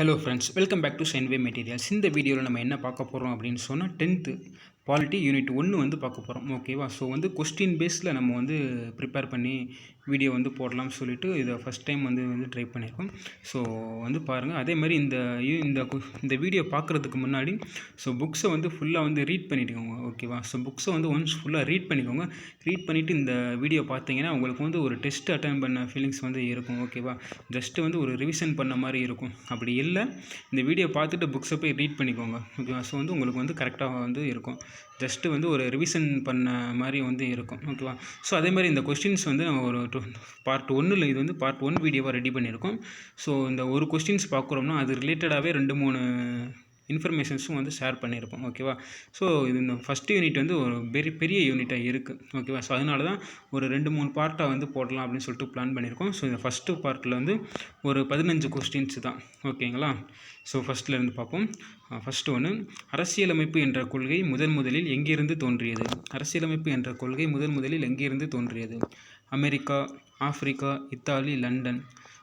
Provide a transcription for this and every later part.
Hello friends welcome back to சைன்வே materials இந்த வீடியோவில் நம்ம என்ன பார்க்க போகிறோம் அப்படின்னு சொன்னால் டென்த்து குவாலிட்டி யூனிட் ஒன்று வந்து பார்க்க போகிறோம் ஓகேவா ஸோ வந்து கொஸ்டின் பேஸில் நம்ம வந்து ப்ரிப்பேர் பண்ணி வீடியோ வந்து போடலாம்னு சொல்லிட்டு இதை ஃபஸ்ட் டைம் வந்து வந்து ட்ரை பண்ணியிருக்கோம் ஸோ வந்து பாருங்கள் அதே மாதிரி இந்த யூ- இந்த கு- இந்த வீடியோ பார்க்குறதுக்கு முன்னாடி ஸோ புக்ஸை வந்து ஃபுல்லாக வந்து ரீட் பண்ணிட்டுக்கோங்க ஓகேவா ஸோ புக்ஸை வந்து ஒன்ஸ் ஃபுல்லாக ரீட் பண்ணிக்கோங்க. ரீட் பண்ணிவிட்டு இந்த வீடியோ பார்த்தீங்கன்னா உங்களுக்கு வந்து ஒரு டெஸ்ட் அட்டன் பண்ண ஃபீலிங்ஸ் வந்து இருக்கும். ஓகேவா ஜஸ்ட்டு வந்து ஒரு ரிவிஷன் பண்ண மாதிரி இருக்கும். அப்படி இல்லை இந்த வீடியோ பார்த்துட்டு புக்ஸை போய் ரீட் பண்ணிக்கோங்க. ஓகேவா ஸோ வந்து உங்களுக்கு வந்து கரெக்டாக வந்து இருக்கும். ஜஸ்ட்டு வந்து ஒரு ரிவிஷன் பண்ண மாதிரி வந்து இருக்கும் ஓகேவா ஸோ அதே மாதிரி இந்த கொஸ்டின்ஸ் வந்து நம்ம ஒரு பார்ட் ஒன்றில் இது வந்து பார்ட் ஒன் வீடியோவாக ரெடி பண்ணியிருக்கோம். ஸோ இந்த ஒரு கொஸ்டின்ஸ் பார்க்குறோம்னா அது ரிலேட்டடாகவே ரெண்டு மூணு இன்ஃபர்மேஷன்ஸும் வந்து ஷேர் பண்ணியிருப்போம் ஓகேவா? ஸோ இது இந்த ஃபஸ்ட் யூனிட் வந்து ஒரு பெரிய பெரிய யூனிட்டாக இருக்குது ஓகேவா? ஸோ அதனால தான் ஒரு ரெண்டு மூணு பார்ட்டாக வந்து போடலாம் அப்படின்னு சொல்லிட்டு பிளான் பண்ணியிருக்கோம். ஸோ இந்த ஃபஸ்ட்டு பார்ட்டில் வந்து ஒரு பதினஞ்சு கொஸ்டின்ஸ் தான் ஓகேங்களா? ஸோ ஃபஸ்ட்லேருந்து பார்ப்போம். ஃபஸ்ட்டு ஒன்று அரசியலமைப்பு என்ற கொள்கை முதன் முதலில் எங்கிருந்து தோன்றியது? அரசியலமைப்பு என்ற கொள்கை முதன் முதலில் எங்கிருந்து தோன்றியது? America Africa Italy London.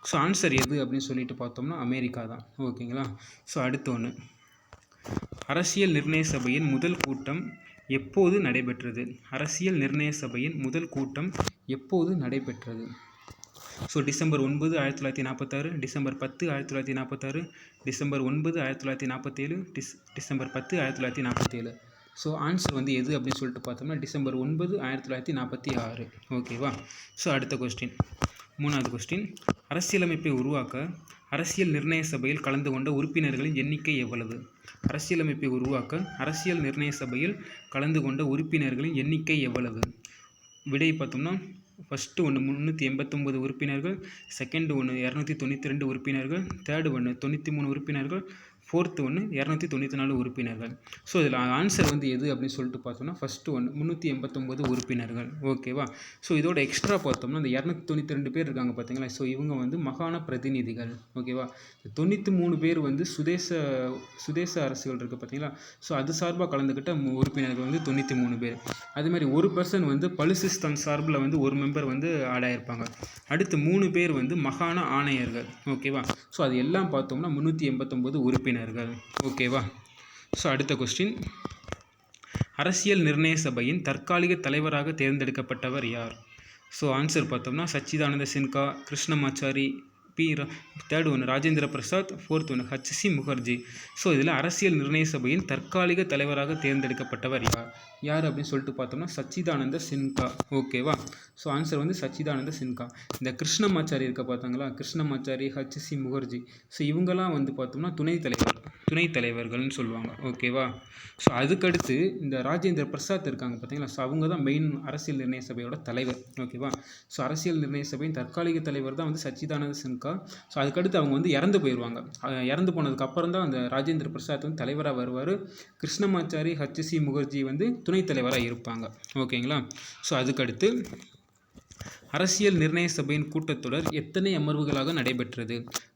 So answer எது அப்படின்னு சொல்லிட்டு பார்த்தோம்னா அமெரிக்கா தான் ஓகேங்களா? ஸோ அடுத்து ஒன்று அரசியல் நிர்ணய சபையின் முதல் கூட்டம் எப்போது நடைபெற்றது? அரசியல் நிர்ணய சபையின் முதல் கூட்டம் எப்போது நடைபெற்றது? ஸோ டிசம்பர் ஒன்பது ஆயிரத்தி தொள்ளாயிரத்தி நாற்பத்தாறு டிசம்பர் பத்து ஆயிரத்தி தொள்ளாயிரத்தி நாற்பத்தாறு டிசம்பர் ஒன்பது ஆயிரத்தி தொள்ளாயிரத்தி நாற்பத்தேழு டிஸ் டிசம்பர் பத்து ஆயிரத்தி தொள்ளாயிரத்தி நாற்பத்தேழு. ஸோ ஆன்சர் வந்து எது அப்படின்னு சொல்லிட்டு பார்த்தோம்னா டிசம்பர் ஒன்பது ஆயிரத்தி தொள்ளாயிரத்தி நாற்பத்தி ஆறு ஓகேவா ஸோ அடுத்த கொஸ்டின் மூணாவது கொஸ்டின் அரசியலமைப்பை உருவாக்க அரசியல் நிர்ணய சபையில் கலந்து கொண்ட உறுப்பினர்களின் எண்ணிக்கை எவ்வளவு? அரசியலமைப்பை உருவாக்க அரசியல் நிர்ணய சபையில் கலந்து கொண்ட உறுப்பினர்களின் எண்ணிக்கை எவ்வளவு? விடை பார்த்தோம்னா ஃபஸ்ட்டு ஒன்று முந்நூற்றி எண்பத்தொம்போது உறுப்பினர்கள் செகண்ட் ஒன்று இரநூத்தி தொண்ணூற்றி ரெண்டு உறுப்பினர்கள் தேர்டு ஒன்று தொண்ணூற்றி மூணு உறுப்பினர்கள் ஃபோர்த்து ஒன்று இரநூத்தி தொண்ணூற்றி நாலு உறுப்பினர்கள். ஸோ இதில் ஆன்சர் வந்து எது அப்படின்னு சொல்லிட்டு பார்த்தோம்னா ஃபஸ்ட்டு ஒன்று முந்நூற்றி எண்பத்தொம்போது உறுப்பினர்கள். ஓகேவா ஸோ இதோட எக்ஸ்ட்ரா பார்த்தோம்னா இந்த இரநூத்தி தொண்ணூற்றி ரெண்டு பேர் இருக்காங்க பார்த்தீங்களா? ஸோ இவங்க வந்து மகாண பிரதிநிதிகள். ஓகேவா தொண்ணூற்றி மூணு பேர் வந்து சுதேச சுதேச அரசுகள் இருக்குது பார்த்தீங்களா? ஸோ அது சார்பாக கலந்துக்கிட்ட மு- உறுப்பினர்கள் வந்து தொண்ணூற்றி மூணு பேர். அதே மாதிரி ஒரு பர்சன் வந்து பலுசிஸ்தான் சார்பில் வந்து ஒரு மெம்பர் வந்து ஆடாயிருப்பாங்க அடுத்து மூணு பேர் வந்து மகாண ஆணையர்கள். ஓகேவா ஸோ அது எல்லாம் பார்த்தோம்னா முந்நூற்றி எண்பத்தொம்போது உறுப்பினர்கள் ஓகேவா ஸோ அடுத்த கொஸ்டின் அரசியல் நிர்ணய சபையின் தற்காலிக தலைவராக தேர்ந்தெடுக்கப்பட்டவர் யார்? ஸோ ஆன்சர் பார்த்தோம்னா சச்சிதானந்த சின்கா கிருஷ்ணமாச்சாரி பி தேர்ட் ஒன்று ராஜேந்திர பிரசாத் ஃபோர்த் ஒன்று ஹச்சி முகர்ஜி. ஸோ இதில் அரசியல் நிர்ணய சபையின் தற்காலிக தலைவராக தேர்ந்தெடுக்கப்பட்டவர் யார்? யார் அப்படின்னு சொல்லிட்டு பார்த்தோம்னா சச்சிதானந்த சின்கா ஓகேவா ஸோ ஆன்சர் வந்து சச்சிதானந்த சின்கா இந்த கிருஷ்ணமாச்சாரி இருக்க பார்த்தாங்களா? கிருஷ்ணமாச்சாரி ஹச்சி முகர்ஜி. ஸோ இவங்கெல்லாம் வந்து பார்த்தோம்னா துணைத் தலைவர். துணைத் தலைவர்கள்னு சொல்லுவாங்க. ஓகேவா ஸோ அதுக்கடுத்து இந்த ராஜேந்திர பிரசாத் இருக்காங்க பார்த்தீங்களா ஸோ அவங்க தான் மெயின் அரசியல் நிர்ணய சபையோட தலைவர். ஓகேவா ஸோ அரசியல் நிர்ணய சபையின் தற்காலிக தலைவர் தான் வந்து சச்சிதானந்த சின்கா ஸோ அதுக்கடுத்து அவங்க வந்து இறந்து போயிடுவாங்க இறந்து போனதுக்கப்புறம் தான் அந்த ராஜேந்திர பிரசாத் வந்து தலைவராக வருவார். கிருஷ்ணமாச்சாரி ஹச்சி முகர்ஜி வந்து துணைத் தலைவராக இருப்பாங்க. ஓகேங்களா ஸோ அதுக்கடுத்து அரசியல் நிர்ணய சபையின் கூட்டத்தொடர் எத்தனை அமர்வுகளாக நடைபெற்றது?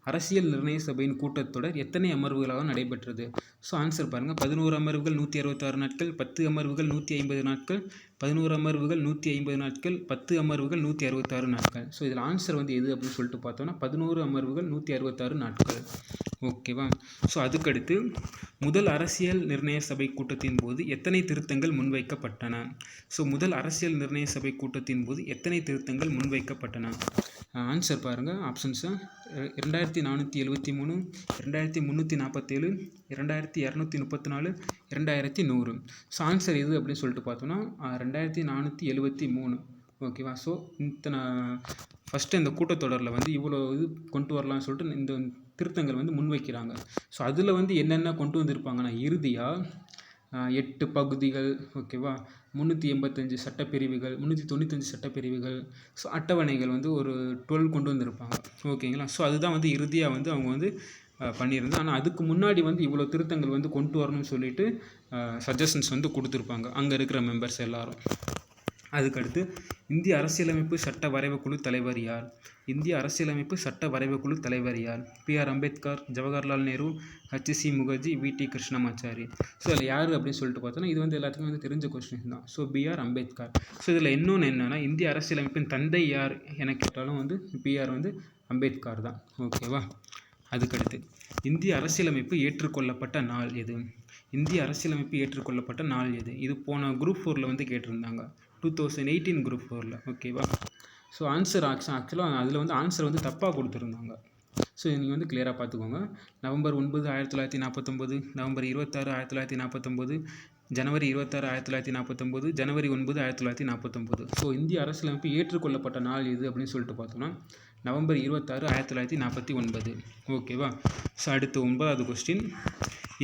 அரசியல் நிர்ணய சபையின் கூட்டத்தொடர் எத்தனை அமர்வுகளாக நடைபெற்றது? ஸோ ஆன்சர் பாருங்கள் பதினோரு அமர்வுகள் நூற்றி அறுபத்தாறு நாட்கள் பத்து அமர்வுகள் நூற்றி ஐம்பது நாட்கள் பதினோரு அமர்வுகள் நூற்றி ஐம்பது நாட்கள் பத்து அமர்வுகள் நூற்றி அறுபத்தாறு நாட்கள். ஸோ இதில் ஆன்சர் வந்து எது அப்படின்னு சொல்லிட்டு பார்த்தோம்னா பதினோரு அமர்வுகள் நூற்றி அறுபத்தாறு நாட்கள். ஓகேவா ஸோ அதுக்கடுத்து முதல் அரசியல் நிர்ணய சபை கூட்டத்தின் போது எத்தனை திருத்தங்கள் முன்வைக்கப்பட்டன? ஸோ முதல் அரசியல் நிர்ணய சபை கூட்டத்தின் போது எத்தனை திருத்தங்கள் முன்வைக்கப்பட்டன? ஆன்சர் பாருங்கள் ஆப்ஷன்ஸு இரண்டாயிரத்தி நானூற்றி எழுபத்தி மூணு இரண்டாயிரத்தி முந்நூற்றி நாற்பத்தேழு இரண்டாயிரத்தி இரநூத்தி முப்பத்தி நாலு இரண்டாயிரத்தி நூறு. ஸோ ஆன்சர் எது அப்படின்னு சொல்லிட்டு பார்த்தோம்னா ரெண்டாயிரத்தி நானூற்றி எழுபத்தி மூணு. ஓகேவா ஸோ இத்தனை ஃபஸ்ட்டு இந்த கூட்டத்தொடரில் வந்து இவ்வளோ இது கொண்டு வரலாம்னு சொல்லிட்டு இந்த திருத்தங்கள் வந்து முன்வைக்கிறாங்க. ஸோ அதில் வந்து என்னென்ன கொண்டு வந்திருப்பாங்கன்னா இறுதியாக எட்டு பகுதிகள். ஓகேவா முந்நூற்றி எண்பத்தஞ்சு சட்டப்பிரிவுகள் முந்நூற்றி தொண்ணூத்தஞ்சு சட்டப்பிரிவுகள் ஸோ அட்டவணைகள் வந்து ஒரு டுவெல் கொண்டு வந்திருப்பாங்க. ஓகேங்களா? ஸோ அதுதான் வந்து இறுதியாக வந்து அவங்க வந்து பண்ணியிருந்தோம் பண்ணியிருந்தேன் ஆனால் அதுக்கு முன்னாடி வந்து இவ்வளோ திருத்தங்கள் வந்து கொண்டு வரணும்னு சொல்லிட்டு சஜஷன்ஸ் வந்து கொடுத்துருப்பாங்க. அங்கே இருக்கிற மெம்பர்ஸ் எல்லாரும். அதுக்கடுத்து இந்திய அரசியலமைப்பு சட்ட வரைவுக்குழு தலைவர் யார்? இந்திய அரசியலமைப்பு சட்ட வரைவுக்குழு தலைவர் யார்? B R Ambedkar Jawaharlal Nehru H C Mukherjee V T Krishnamachari. So அதில் யார் அப்படின்னு சொல்லிட்டு பார்த்தோன்னா இது வந்து எல்லாத்துக்குமே வந்து தெரிஞ்ச கொஸ்டின் தான். So B R Ambedkar. So இதில் இன்னொன்று என்னென்னா இந்திய அரசியலமைப்பின் தந்தை யார் என கேட்டாலும் வந்து பிஆர் வந்து அம்பேத்கர் தான். ஓகேவா அதுக்கடுத்து இந்திய அரசியலமைப்பு ஏற்றுக்கொள்ளப்பட்ட நாள் எது? இந்திய அரசியலமைப்பு ஏற்றுக்கொள்ளப்பட்ட நாள் எது? இது போன குரூப் ஃபோரில் வந்து கேட்டிருந்தாங்க. டூ தௌசண்ட் எயிட்டீன் குரூப் ஃபோரில் ஓகேவா ஸோ ஆன்சர் ஆக்ஷன் ஆக்சுவலாக அதில் வந்து ஆன்சர் வந்து தப்பாக கொடுத்துருந்தாங்க. ஸோ நீங்கள் வந்து கிளியராக பார்த்துக்கோங்க நவம்பர் ஒன்பது ஆயிரத்தி தொள்ளாயிரத்தி நாற்பத்தொம்போது நவம்பர் இருபத்தாறு ஆயிரத்தி தொள்ளாயிரத்தி நாற்பத்தொம்போது ஜனவரி இருபத்தாறு ஆயிரத்தி தொள்ளாயிரத்தி நாற்பத்தொம்போது ஜனவரி ஒன்பது ஆயிரத்தி தொள்ளாயிரத்தி நாற்பத்தொம்போது ஸோ இந்திய அரசியலமைப்பு ஏற்றுக்கொள்ளப்பட்ட நாள் எது அப்படின்னு சொல்லிட்டு பார்த்தோம்னா நவம்பர் இருபத்தாறு ஆயிரத்தி தொள்ளாயிரத்தி நாற்பத்தி ஒன்பது. ஓகேவா ஸோ அடுத்து ஒன்பதாவது கொஸ்டின்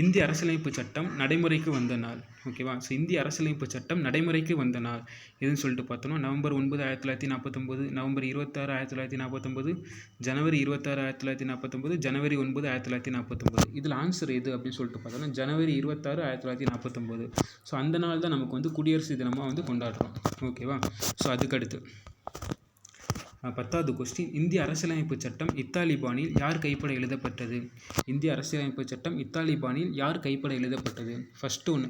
இந்திய அரசியலமைப்பு சட்டம் நடைமுறைக்கு வந்த நாள். ஓகேவா ஸோ இந்திய அரசியலமைப்பு சட்டம் நடைமுறைக்கு வந்த நாள். எதுன்னு சொல்லிட்டு பார்த்தோம்னா நவம்பர் ஒன்பது ஆயிரத்தி தொள்ளாயிரத்தி நாற்பத்தொம்போது நவம்பர் இருபத்தாறு ஆயிரத்தி தொள்ளாயிரத்தி நாற்பத்தொம்போது ஜனவரி இருபத்தாறு ஆயிரத்தி தொள்ளாயிரத்தி நாற்பத்தொம்போது ஜனவரி ஒன்பது ஆயிரத்தி தொள்ளாயிரத்தி நாற்பத்தொம்போது. இதில் ஆன்சர் எது அப்படின்னு சொல்லிட்டு பார்த்தோம்னா ஜனவரி இருபத்தாறு ஆயிரத்தி தொள்ளாயிரத்தி நாற்பத்தொம்போது. ஸோ அந்த நாள் தான் நமக்கு வந்து குடியரசு தினமாக வந்து கொண்டாடுறோம். ஓகேவா ஸோ அதுக்கடுத்து பத்தாவது கொஸ்டின் இந்திய அரசியலமைப்பு சட்டம் இத்தாலி பாணியில் யார் கைப்பட எழுதப்பட்டது? இந்திய அரசியலமைப்பு சட்டம் இத்தாலி பாணியில் யார் கைப்பட எழுதப்பட்டது? First one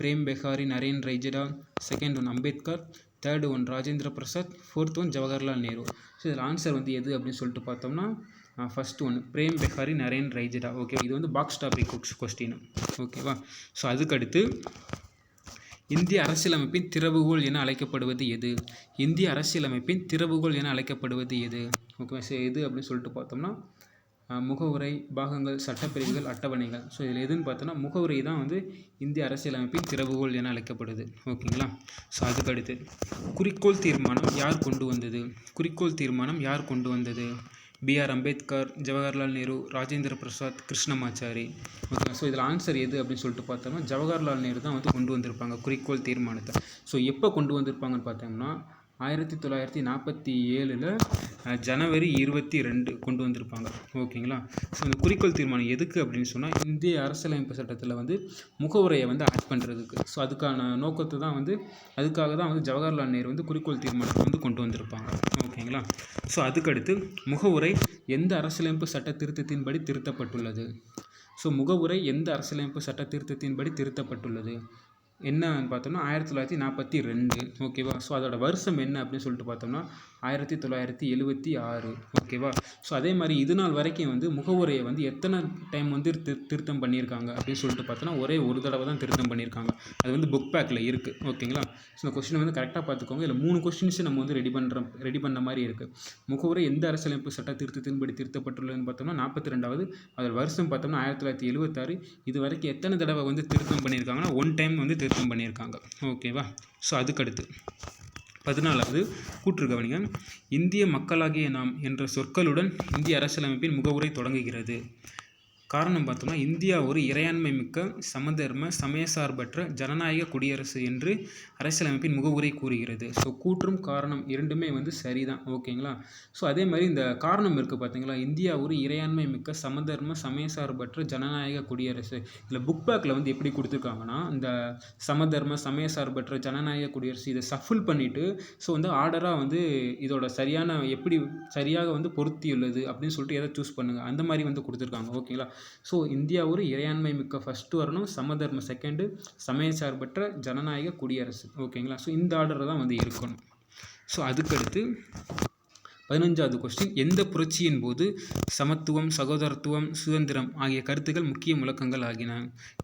Prem Behari Narain Raizada. Second one Ambedkar. Third one Rajendra Prasad. Fourth one Jawaharlal Nehru. So இதில் ஆன்சர் வந்து எது அப்படின்னு சொல்லிட்டு பார்த்தோம்னா first one Prem Behari Narain Raizada. Okay இது வந்து பாக்ஸ் டாபிக் கொஸ்டின் ஓகேவா ஸோ அதுக்கடுத்து இந்திய அரசியலமைப்பின் திறவுகோல் என அழைக்கப்படுவது எது? இந்திய அரசியலமைப்பின் திறவுகோல் என அழைக்கப்படுவது எது? ஓகே எது அப்படின்னு சொல்லிட்டு பார்த்தோம்னா முகவுரை பாகங்கள் சட்டப்பிரிவுகள் அட்டவணைகள். ஸோ இதில் எதுன்னு பார்த்தோன்னா முகவுரை தான் வந்து இந்திய அரசியலமைப்பின் திறவுகோல் என அழைக்கப்படுது. ஓகேங்களா ஸோ அதுக்கு அடுத்து குறிக்கோள் தீர்மானம் யார் கொண்டு வந்தது? குறிக்கோள் தீர்மானம் யார் கொண்டு வந்தது? B R Ambedkar Jawaharlal Nehru Rajendra Prasad Krishnamachari. ஓகேங்களா ஸோ இதில் ஆன்சர் எது அப்படின்னு சொல்லிட்டு பார்த்தோம்னா ஜவஹர்லால் நேரு தான் வந்து கொண்டு வந்திருப்பாங்க குறிக்கோள் தீர்மானத்தை. ஸோ எப்போ கொண்டு வந்திருப்பாங்கன்னு பார்த்தோம்னா ஆயிரத்தி தொள்ளாயிரத்தி நாற்பத்தி ஏழில் ஜனவரி இருபத்தி ரெண்டு கொண்டு வந்திருப்பாங்க. ஓகேங்களா? ஸோ இந்த குறிக்கோள் தீர்மானம் எதுக்கு அப்படின்னு சொன்னால் இந்திய அரசியலமைப்பு சட்டத்தில் வந்து முகவுரையை வந்து ஆட் பண்ணுறதுக்கு ஸோ அதுக்கான நோக்கத்தை தான் வந்து அதுக்காக தான் வந்து ஜவஹர்லால் நேரு வந்து குறிக்கோள் தீர்மானத்தை வந்து கொண்டு வந்திருப்பாங்க. ஓகேங்களா? ஸோ அதுக்கடுத்து முகவுரை எந்த அரசியலமைப்பு சட்ட திருத்தத்தின்படி திருத்தப்பட்டுள்ளது? ஸோ முகவுரை எந்த அரசியலமைப்பு சட்ட திருத்தத்தின்படி திருத்தப்பட்டுள்ளது? என்னன்னு பார்த்தோம்னா ஆயிரத்தி தொள்ளாயிரத்தி நாற்பத்தி ரெண்டு ஓகேவா? ஸோ அதோட வருஷம் என்ன அப்படின்னு சொல்லிட்டு பார்த்தோம்னா ஆயிரத்தி தொள்ளாயிரத்தி எழுபத்தி ஆறு. ஓகேவா ஸோ அதே மாதிரி இது நாள் வரைக்கும் வந்து முகவுரையை வந்து எத்தனை டைம் வந்து திரு திருத்தம் பண்ணியிருக்காங்க அப்படின்னு சொல்லிட்டு பார்த்தோன்னா ஒரே ஒரு தடவை தான் திருத்தம் பண்ணியிருக்காங்க. அது வந்து புக் பேக்கில் இருக்குது ஓகேங்களா ஸோ இந்த கொஸ்டின் வந்து கரெக்டாக பார்த்துக்கோங்க. இல்லை மூணு கொஸ்டின்ஸும் நம்ம வந்து ரெடி பண்ணுற ரெடி பண்ண மாதிரி இருக்குது முகவுரை எந்த அரசியலமைப்பு சட்ட திருத்தத்தின்படி திருத்தப்பட்டுள்ளதுன்னு பார்த்தோம்னா நாற்பத்தி ரெண்டாவது அதில் வருஷம் பார்த்தோம்னா ஆயிரத்தி தொள்ளாயிரத்தி எழுபத்தாறு இது வரைக்கும் எத்தனை தடவை வந்து திருத்தம் பண்ணியிருக்காங்கன்னா ஒன் டைம் வந்து திருத்தம் பண்ணியிருக்காங்க. ஓகேவா ஸோ அதுக்கடுத்து. பதினாலாவது கூற்று கவனிங்க. இந்திய மக்களாகிய நாம் என்ற சொற்களுடன் இந்திய அரசியலமைப்பின் முகவுரை தொடங்குகிறது. காரணம் பார்த்தோம்னா இந்தியா ஒரு இறையாண்மை மிக்க சமதர்ம சமயசார்பற்ற ஜனநாயக குடியரசு என்று அரசியலமைப்பின் முகவுரை கூறுகிறது. ஸோ கூற்றும் காரணம் இரண்டுமே வந்து சரிதான். ஓகேங்களா? ஸோ அதே மாதிரி இந்த காரணம் இருக்குது பார்த்தீங்களா? இந்தியா ஒரு இறையாண்மை மிக்க சமதர்ம சமயசார்பற்ற ஜனநாயக குடியரசு. இதில் புக் பேக்கில் வந்து எப்படி கொடுத்துருக்காங்கன்னா இந்த சமதர்ம சமயசார்பற்ற ஜனநாயக குடியரசு இதை சஃபில் பண்ணிவிட்டு ஸோ வந்து ஆர்டராக வந்து இதோட சரியான எப்படி சரியாக வந்து பொருத்தியுள்ளது அப்படின்னு சொல்லிட்டு எதை சூஸ் பண்ணுங்கள் அந்த மாதிரி வந்து கொடுத்துருக்காங்க. ஓகேங்களா? ஸோ இந்தியா ஒரு இறையாண்மை மிக்க ஃபஸ்ட்டு வரணும் சமதர்ம செகண்டு சமயசார்பற்ற ஜனநாயக குடியரசு. ஓகேங்களா ஸோ இந்த ஆர்டர் தான் வந்து இருக்கணும். ஸோ அதுக்கடுத்து பதினஞ்சாவது கொஸ்டின் எந்த புரட்சியின் போது சமத்துவம் சகோதரத்துவம் சுதந்திரம் ஆகிய கருத்துக்கள் முக்கிய முழக்கங்கள் ஆகின?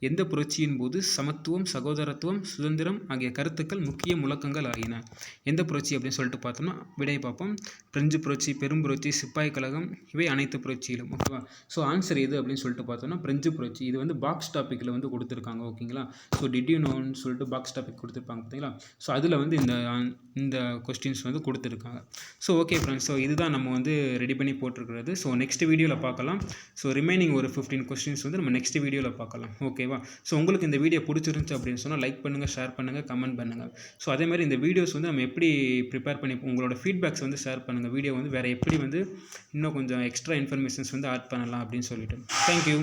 எந்த புரட்சியின் போது சமத்துவம் சகோதரத்துவம் சுதந்திரம் ஆகிய கருத்துக்கள் முக்கிய முழக்கங்கள் ஆகின? எந்த புரட்சி அப்படின்னு சொல்லிட்டு பார்த்தோம்னா விடை பார்ப்போம். பிரெஞ்சு புரட்சி பெரும் புரட்சி சிப்பாய் கழகம் இவை அனைத்து புரட்சியிலும் ஓகேவா ஸோ ஆன்சர் எது அப்படின்னு சொல்லிட்டு பார்த்தோம்னா பிரெஞ்சு புரட்சி. இது வந்து பாக்ஸ் டாப்பிக்கில் வந்து கொடுத்துருக்காங்க ஓகேங்களா ஸோ டிட் நோன்னு சொல்லிட்டு பாக்ஸ் டாபிக் கொடுத்துருப்பாங்க பார்த்தீங்களா ஸோ அதில் வந்து இந்த இந்த கொஸ்டின்ஸ் வந்து கொடுத்துருக்காங்க. ஸோ ஓகே ஃப்ரெண்ட்ஸ் ஸோ இதுதான் நம்ம வந்து ரெடி பண்ணி போட்டிருக்கிறது. ஸோ நெக்ஸ்ட் வீடியோவில் பார்க்கலாம். ஸோ ரிமைனிங் ஒரு ஃபிஃப்டீன் கொஸ்டின்ஸ் வந்து நம்ம நெக்ஸ்ட் வீடியோவில் பார்க்கலாம். ஓகேவா ஸோ உங்களுக்கு இந்த வீடியோ பிடிச்சிருந்துச்சு அப்படின்னு சொன்னால் லைக் பண்ணுங்கள் ஷேர் பண்ணுங்கள் கமெண்ட் பண்ணுங்கள் ஸோ அதே மாதிரி இந்த வீடியோஸ் வந்து நம்ம எப்படி ப்ரிப்பேர் பண்ணி உங்களோட ஃபீட்பேக்ஸ் வந்து ஷேர் பண்ணுங்கள் வீடியோ வந்து வேறு எப்படி வந்து இன்னும் கொஞ்சம் எக்ஸ்ட்ரா இன்ஃபர்மேஷன்ஸ் வந்து ஆட் பண்ணலாம் அப்படின்னு சொல்லிட்டு. தேங்க்யூ